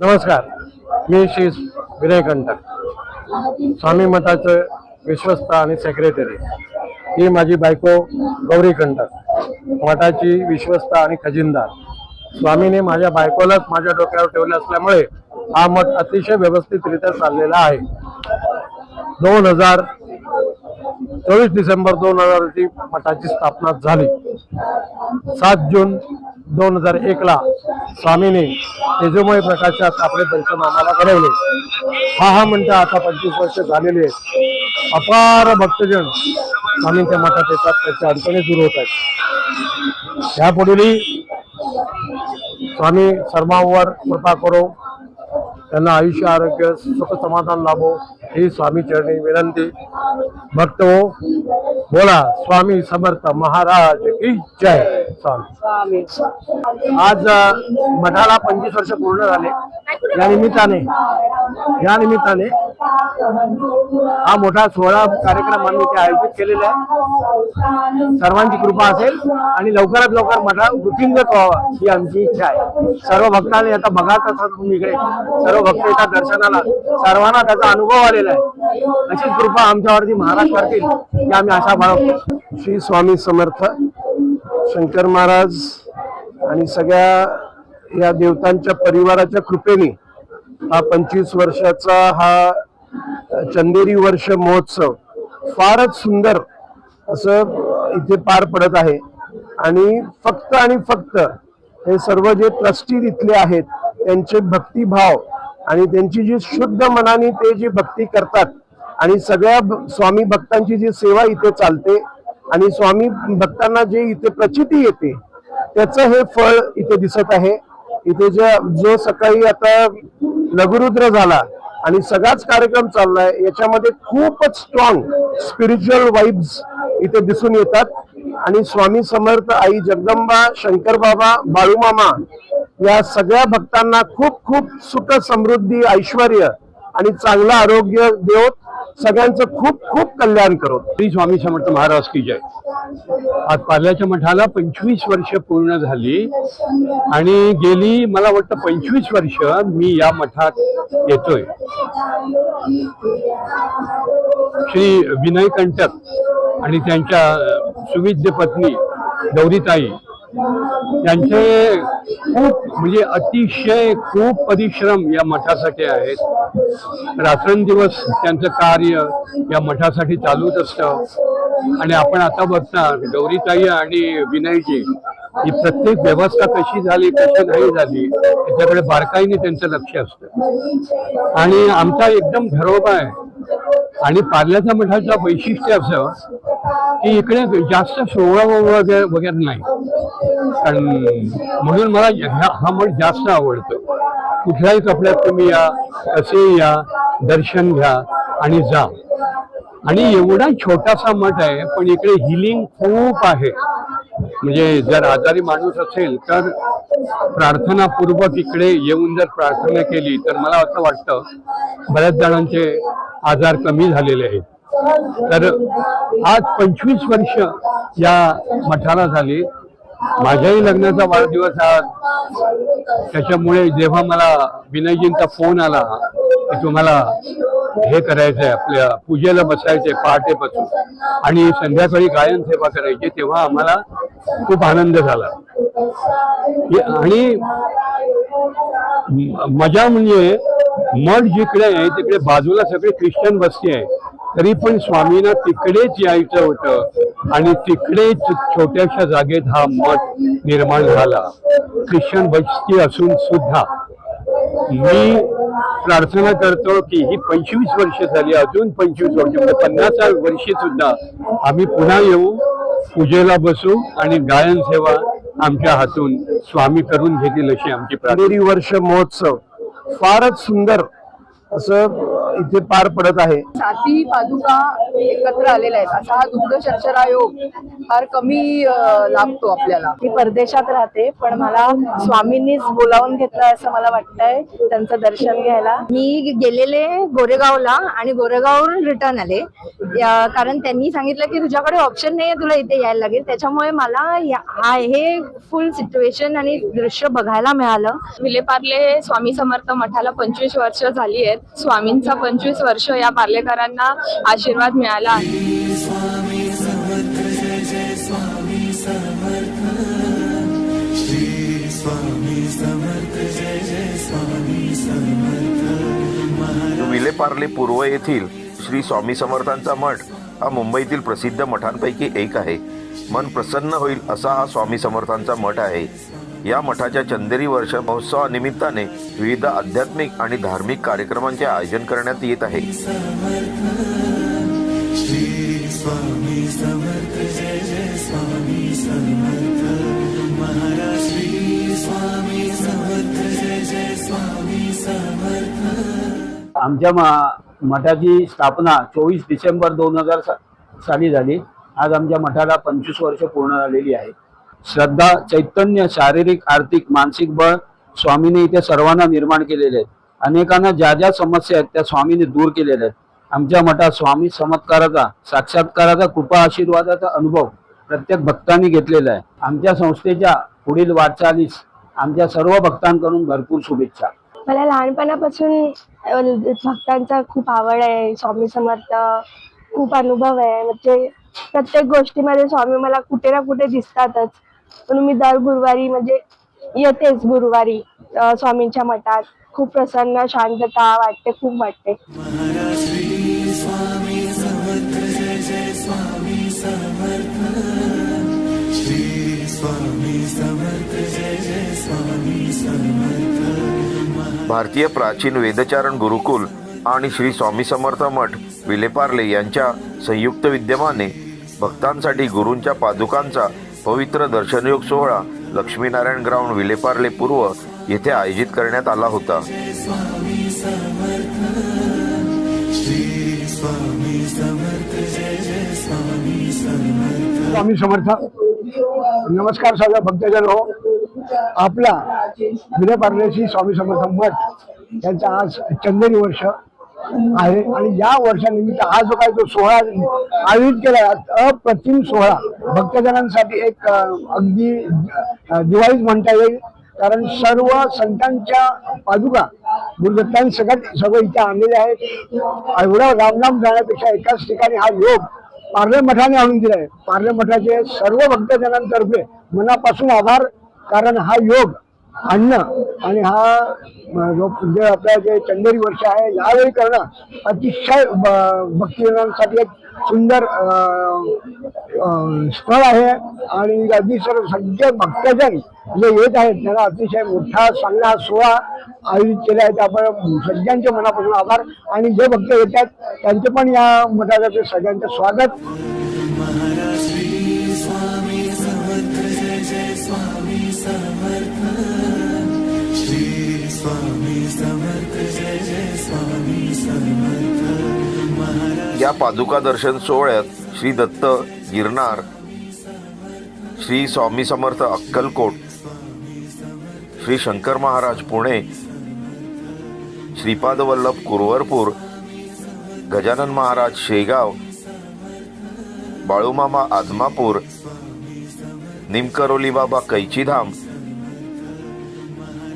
नमस्कार मी श्री विनय कंटक स्वामी मठाचं विश्वस्त आणि सेक्रेटरी ही माझी बायको गौरी कंटक मठाची विश्वस्त आणि खजिनदार. स्वामीने माझ्या बायकोलाच माझ्या डोक्यावर ठेवले असल्यामुळे हा मठ अतिशय व्यवस्थितरित्या चाललेला आहे. दोन हजार चोवीस डिसेंबर दोन हजार रोजी मठाची स्थापना झाली. सात जून दोन हजार एकला स्वामीने तेजोमय प्रकाशात आपले दर्शन आम्हाला घडवले. हा हा म्हणता आता पंचवीस वर्ष झालेली आहेत. अपार भक्तजन स्वामींच्या मठात येतात त्याच्या अडचणी दूर होत आहेत. यापुढेही स्वामी सर्वांवर कृपा करो त्यांना आयुष्य आरोग्य सुख समाधान लाभो ही स्वामी चरणी विनंती. भक्त हो बोला स्वामी समर्थ महाराज की जय. स्वामी. आज मठाला पंचवीस वर्ष पूर्ण झाले. या निमित्ताने या निमित्ताने हा मोठा सोहळा कार्यक्रम आम्ही इथे आयोजित केलेला आहे. सर्वांची कृपा असेल आणि लवकरात लवकर मठा वृद्धिंगत व्हावा ही आमची इच्छा आहे. सर्व भक्तांनी आता बघा तसं तुम्ही इकडे. सर्व भक्त येतात दर्शनाला सर्वांना त्याचा अनुभव आलेला आहे. अशीच कृपा आमच्यावरती महाराज करतील की आम्ही आशा बाळगतो. श्री स्वामी समर्थ शंकर महाराज आणि सगळ्या या देवतांच्या परिवाराच्या कृपेने हा पंचवीस वर्षाचा हा चंदेरी वर्ष महोत्सव फारच सुंदर असं इथे पार पडत आहे. आणि फक्त आणि फक्त हे सर्व जे ट्रस्टी इथले आहेत त्यांचे भक्तिभाव आणि त्यांची जी शुद्ध मनाने ते जी भक्ती करतात आणि सगळ्या स्वामी भक्तांची जी सेवा इथे चालते आणि स्वामी भक्तांना जे इथे प्रचिती येते त्याचं हे फळ इथे दिसत आहे. इथे जे जो सकाळी आता लघुरुद्र झाला आणि सगळाच कार्यक्रम चाललाय याच्यामध्ये खूपच स्ट्रॉंग स्पिरिच्युअल वाईब्स इथे दिसून येतात. आणि स्वामी समर्थ आई जगदंबा शंकर बाबा बाळूमामा या सगळ्या भक्तांना खूप खूप सुख समृद्धी ऐश्वर आणि चांगलं आरोग्य देवत सगळ्यांचं खूप खूप कल्याण करो. श्री स्वामी समर्थ महाराज की जय. आज पार्ल्याच्या मठाला पंचवीस वर्ष पूर्ण झाली आणि गेली मला वाटतं पंचवीस वर्ष मी या मठात येतोय. श्री विनय कंटक आणि त्यांच्या सुविद्य पत्नी गौरीताई त्यांचे खूप म्हणजे अतिशय खूप परिश्रम या मठासाठी आहेत. रात्रंदिवस त्यांचं कार्य या मठासाठी चालूच असतं. आणि आपण आता बघता गौरीताई आणि विनयजी ही प्रत्येक व्यवस्था कशी झाली कशी नाही झाली त्याच्याकडे बारकाईने त्यांचं लक्ष असतं. आणि आमचा एकदम घरोबा आहे. आणि पार्ल्याच्या मठाचं वैशिष्ट्य असं की इकडे जास्त सोहळा वगैरे वगैरे नाही. आणि म्हणून मला ह्या- हा मठ जास्त आवडतो. कुठल्याही कपड्यात तुम्ही या कसे या दर्शन घ्या आणि जा. आणि एवढा छोटासा मठ आहे पण इकडे हिलिंग खूप आहे. म्हणजे जर आजारी माणूस असेल तर प्रार्थनापूर्वक इकडे येऊन जर प्रार्थना केली तर मला असं वाटतं बऱ्याच जणांचे आजार कमी झालेले आहेत. तर आज पंचवीस वर्ष या मठाला झाली. माझ्याही लग्नाचा वाढदिवस आज त्याच्यामुळे जेव्हा मला विनयजींचा फोन आला की तुम्हाला हे करायचंय आपल्या पूजेला बसायचंय पहाटेपासून आणि संध्याकाळी गायन सेवा करायची तेव्हा आम्हाला खूप आनंद झाला. आणि मजा म्हणजे मठ जिकडे आहे तिकडे बाजूला सगळे ख्रिश्चन वस्ती आहे. तरी पण स्वामींना तिकडेच यायचं होतं आणि तिकडेच छोट्याशा जागेत हा मठ निर्माण झाला. ख्रिश्चन वस्ती असून सुद्धा. मी प्रार्थना करतो की ही पंचवीस वर्ष झाली अजून पंचवीस वर्ष म्हणजे वर्षी सुद्धा आम्ही पुन्हा येऊ पूजेला बसू आणि गायन सेवा आमच्या हातून स्वामी करून घेतील अशी आमची प्रार्थना. वर्ष महोत्सव. फारच सुंदर. असं इथे पार पडत आहे. साती पादुका एकत्र आलेल्या आहेत. असा हा दुग्ध शर्षरा आयोग फार कमी लागतो लाभतो आपल्याला. मी परदेशात राहते पण मला स्वामींनीच बोलावून घेतलं असं मला वाटतंय त्यांचं दर्शन घ्यायला. मी गेलेले गोरेगावला आणि गोरेगाववरून रिटर्न आले. कारण त्यांनी सांगितलं की तुझ्याकडे ऑप्शन नाहीये तुला इथे यायला लागेल. त्याच्यामुळे मला हा- हे फुल सिच्युएशन आणि दृश्य बघायला मिळालं. विलेपार्ले स्वामी समर्थ मठाला पंचवीस वर्ष झाली आहेत. स्वामींचा पंचवीस वर्ष या पार्लेकरांना आशीर्वाद मिळाला आहे. विलेपार्ले पूर्व येथील श्री स्वामी समर्थांचा मठ हा मुंबईतील प्रसिद्ध मठांपैकी एक आहे. मन प्रसन्न होईल असा हा स्वामी समर्थांचा मठ आहे. या मठाच्या चंदेरी वर्ष महोत्सवानिमित्ताने विविध आध्यात्मिक आणि धार्मिक कार्यक्रमांचे आयोजन करण्यात येत आहे. आमच्या मठाची स्थापना चोवीस डिसेंबर दोन हजार साली झाली. आज आमच्या मठाला पंचवीस वर्ष पूर्ण झालेली आहे श्रद्धा चैतन्य शारीरिक आर्थिक मानसिक बळ स्वामीने इथे सर्वांना निर्माण केलेले आहेत. अनेकांना ज्या ज्या समस्या आहेत त्या स्वामीने दूर केलेल्या आहेत. आमच्या मठात स्वामी चमत्काराचा साक्षात्काराचा कृपा आशीर्वादाचा अनुभव प्रत्येक भक्तांनी घेतलेला आहे. आमच्या संस्थेच्या पुढील वाटचालीस आमच्या सर्व भक्तांकडून भरपूर शुभेच्छा. मला लहानपणापासून भक्तांचा खूप आवड आहे. स्वामी समर्थ खूप अनुभव आहे. म्हणजे प्रत्येक गोष्टीमध्ये स्वामी मला कुठे ना कुठे दिसतातच. म्हणून मी दर गुरुवारी म्हणजे येतेच गुरुवारी स्वामींच्या मठात. खूप प्रसन्न शांतता वाटते खूप वाटते. भारतीय प्राचीन वेदचारण गुरुकुल आणि श्री स्वामी समर्थ मठ विलेपार्ले यांच्या संयुक्त विद्यमाने भक्तांसाठी गुरूंच्या पादुकांचा पवित्र दर्शनयोग सोहळा लक्ष्मीनारायण ग्राउंड विलेपार्ले पूर्व येथे आयोजित करण्यात आला होता. स्वामी समर्थ नमस्कार सगळ्या भक्तजन हो. आपला विलेपार्लेशी स्वामी समर्थ मठ यांचा आज चंदनी वर्ष आहे आणि या वर्षानिमित्त हा जो काय तो सोहळा आयोजित केला आहे, अप्रतिम सोहळा. भक्तजनांसाठी एक अगदी दिवाळीच म्हणता येईल. कारण सर्व संतांच्या पादुका गुरुदत्तांनी सगळ्यात सगळं इथे आणलेले आहेत. एवढा लांब जाण्यापेक्षा एकाच ठिकाणी हा योग पार्ले मठाने आणून दिलाय. पार्ले मठाचे सर्व भक्तजनांतर्फे मनापासून आभार. कारण हा योग आणणं आणि हा जो जे आपल्या जे चंदेरी वर्ष आहे यावेळी करणं अतिशय ब- भक्तजनांसाठी एक सुंदर स्थळ आहे. आणि अगदी सर सगळे भक्तजन जे येत आहेत त्यांना अतिशय मोठा चांगला सोहळा आयोजित केला आहे. त्यामुळे सगळ्यांच्या मनापासून आभार. आणि जे भक्त येतात त्यांचे पण या मठाचे सगळ्यांचं स्वागत. या पादुका दर्शन सोहळ्यात श्री दत्त गिरनार श्री स्वामी समर्थ अक्कलकोट श्री शंकर महाराज पुणे श्रीपाद वल्लभ कुरवरपूर गजानन महाराज शेगाव बाळूमामा आदमापूर निमकरोली बाबा कैचीधाम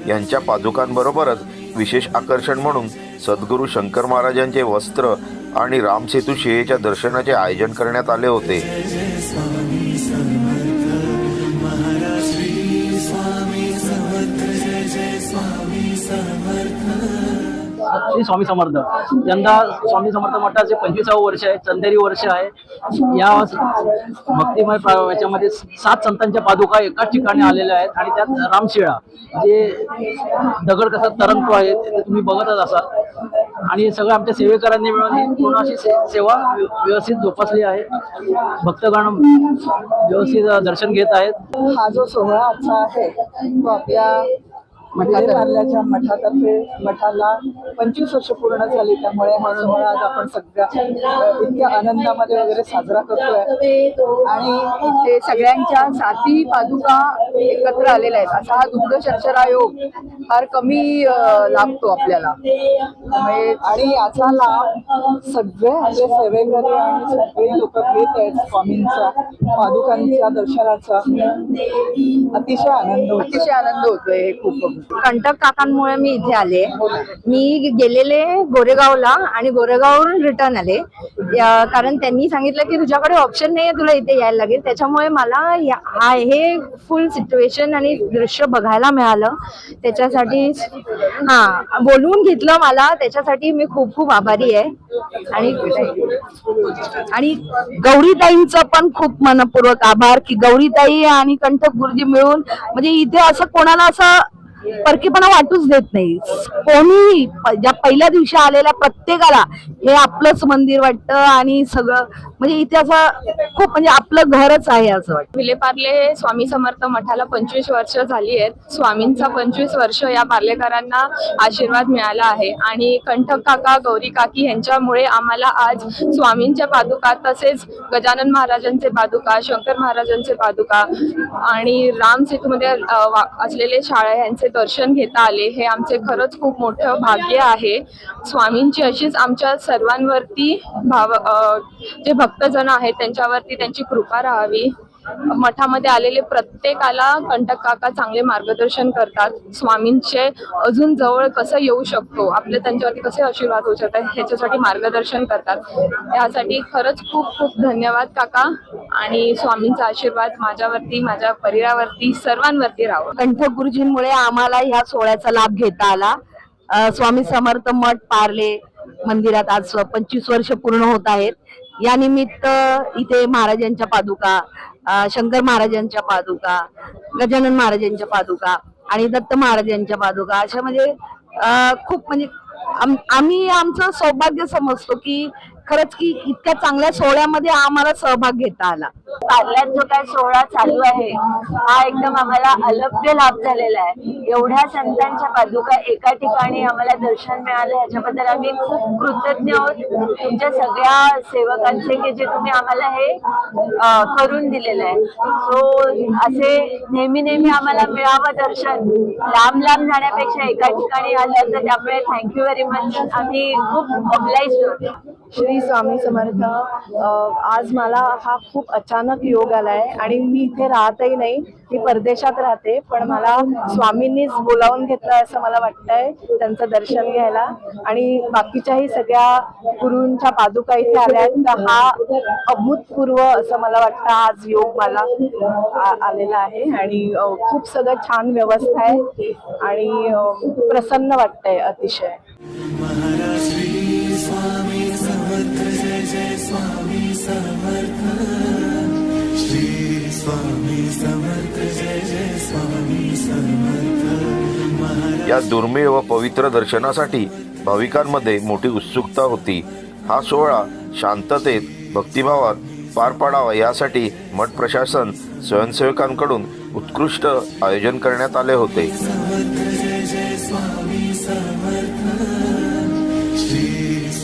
यांच्या पादुकांबरोबरच विशेष आकर्षण म्हणून सद्गुरू शंकर महाराजांचे वस्त्र आणि रामसेतू शिळेच्या दर्शनाचे आयोजन करण्यात आले होते. श्री स्वामी समर्थ. यंदा स्वामी समर्थ मठाचे पंचवीसावं वर्ष आहे चंदेरी वर्ष आहे. या भक्तिमय प्र- याच्यामध्ये सात संतांच्या पादुका एकाच ठिकाणी आलेल्या आहेत आणि त्यात रामशिळा जे दगड कसा तरंगतो आहे ते तुम्ही बघतच असाल. आणि सगळं आमच्या सेवेकरांनी मिळून ही पूर्ण अशी से- सेवा व्यवस्थित जोपासली आहे. भक्तगण व्यवस्थित दर्शन घेत आहेत. हा जो सोहळा आजचा आहे तो आपल्या पार्ल्याच्या मठातर्फे मठाला पंचवीस वर्ष पूर्ण झाली. त्यामुळे हा सोहळा आज आपण सगळ्या इतक्या आनंदामध्ये वगैरे साजरा करतोय. आणि इथे सगळ्यांच्या साती पादुका एकत्र आलेल्या आहेत. असा हा दुग्ध शर्षरा योग फार कमी लाभतो आपल्याला. आणि याचा लाभ सगळे आपले सेवेकरी आणि सगळे लोक घेत आहेत स्वामींचा पादुकांच्या दर्शनाचा. अतिशय आनंद अतिशय आनंद होतोय. हे खूप कंटक काकांमुळे मी इथे आले. मी गेलेले गोरेगावला आणि गोरेगाववरून रिटर्न आले. कारण त्यांनी सांगितलं की तुझ्याकडे ऑप्शन नाहीये तुला इथे यायला लागेल. त्याच्यामुळे मला हा हे फुल सिच्युएशन आणि दृश्य बघायला मिळालं. त्याच्यासाठी हा बोलवून घेतलं मला. त्याच्यासाठी मी खूप खूप आभारी आहे. आणि आणि पण खूप मनपूर्वक आभार की गौरीताई आणि कंठक गुरुजी मिळून म्हणजे इथे असं कोणाला असं परकेपणा वाटूच देत नाही. कोणीही ज्या पहिल्या दिवशी आलेल्या प्रत्येकाला हे आपलंच मंदिर वाटतं आणि सगळं म्हणजे इथे असं खूप म्हणजे आपलं घरच आहे असं वाटतं. विलेपार्ले स्वामी समर्थ मठाला पंचवीस वर्ष झाली आहेत. स्वामींचा पंचवीस वर्ष या पार्लेकरांना आशीर्वाद मिळाला आहे. आणि कंठक काका गौरी काकी यांच्यामुळे आम्हाला आज स्वामींच्या पादुका तसेच गजानन महाराजांचे पादुका शंकर महाराजांचे पादुका आणि राम सेतूमध्ये असलेले शाळा यांचे दर्शन घेता आले हे आमचे खरंच खूप मोठं भाग्य आहे. स्वामींची अशीच आमच्या सर्वांवरती भाव जे भक्त भक्तजन आहेत त्यांच्यावरती त्यांची कृपा राहावी. मठामध्ये आलेले प्रत्येकाला कंटक काका चांगले मार्गदर्शन करतात. स्वामींचे अजून जवळ कसं येऊ शकतो? आपले त्यांच्यावरती कसे आशीर्वाद होऊ शकतात? ह्याच्यासाठी मार्गदर्शन करतात. यासाठी खरंच खूप खूप धन्यवाद काका आणि स्वामींचा आशीर्वाद माझ्यावरती माझ्या परिवारावरती सर्वांवरती राहावं. कंठक गुरुजींमुळे आम्हाला ह्या सोहळ्याचा लाभ घेता आला. स्वामी समर्थ मठ पार्ले मंदिरात आज पंचवीस वर्ष पूर्ण होत आहेत. या निमित्त इथे महाराजांच्या पादुका शंकर महाराजांच्या पादुका गजानन महाराजांच्या पादुका आणि दत्त महाराजांच्या पादुका अशा म्हणजे खूप म्हणजे आम्ही आमचं सौभाग्य समजतो की खरंच की इतक्या चांगल्या सोहळ्यामध्ये आम्हाला सहभाग घेता आला. पार्ल्यात जो काय सोहळा चालू आहे हा एकदम आम्हाला अलभ्य लाभ झालेला आहे. एवढ्या संतांच्या पादुका एका ठिकाणी आम्हाला दर्शन मिळालं याच्याबद्दल आम्ही खूप कृतज्ञ आहोत. तुमच्या सगळ्या सेवकांचे की जे तुम्ही आम्हाला हे करून दिलेलं आहे. सो असे नेहमी नेहमी आम्हाला मिळावं दर्शन लांब लांब जाण्यापेक्षा एका ठिकाणी आलं तर त्यामुळे थँक्यू व्हेरी मच आम्ही खूप ऑबलाइज होतो श्री स्वामी समर्थ आज मला हा खूप अचानक योग आलाय आणि मी इथे राहतही नाही मी परदेशात राहते पण मला स्वामींनीच बोलावून घेतलं असं मला वाटतंय त्यांचं दर्शन घ्यायला. आणि बाकीच्याही सगळ्या गुरूंच्या पादुका इथे आल्या आहेत तर हा अभूतपूर्व असं मला वाटतं आज योग मला आलेला आहे. आणि खूप सगळं छान व्यवस्था आहे आणि प्रसन्न वाटतंय अतिशय. या दुर्मिळ व पवित्र दर्शनासाठी भाविकांमध्ये मोठी उत्सुकता होती. हा सोहळा शांततेत भक्तिभावात पार पाडावा यासाठी मठ प्रशासन स्वयंसेवकांकडून उत्कृष्ट आयोजन करण्यात आले होते.